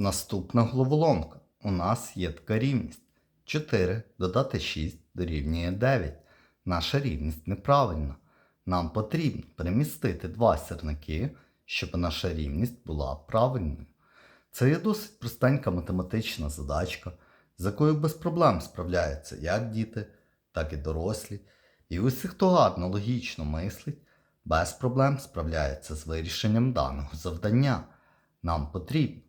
Наступна головоломка. У нас є така рівність. 4 додати 6 дорівнює 9. Наша рівність неправильна. Нам потрібно перемістити два сірники, щоб наша рівність була правильною. Це є досить простенька математична задачка, з якою без проблем справляються як діти, так і дорослі. І усі, хто гарно логічно мислить, без проблем справляється з вирішенням даного завдання. Нам потрібно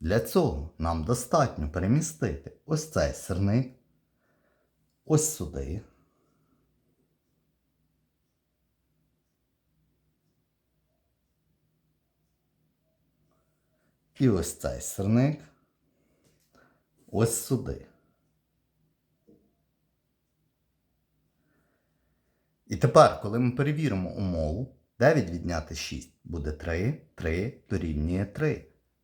Для цього нам достатньо перемістити ось цей сирник, ось сюди. І ось цей сирник ось сюди. І тепер, коли ми перевіримо умову, 9 відняти 6 буде 3, 3 дорівнює 3.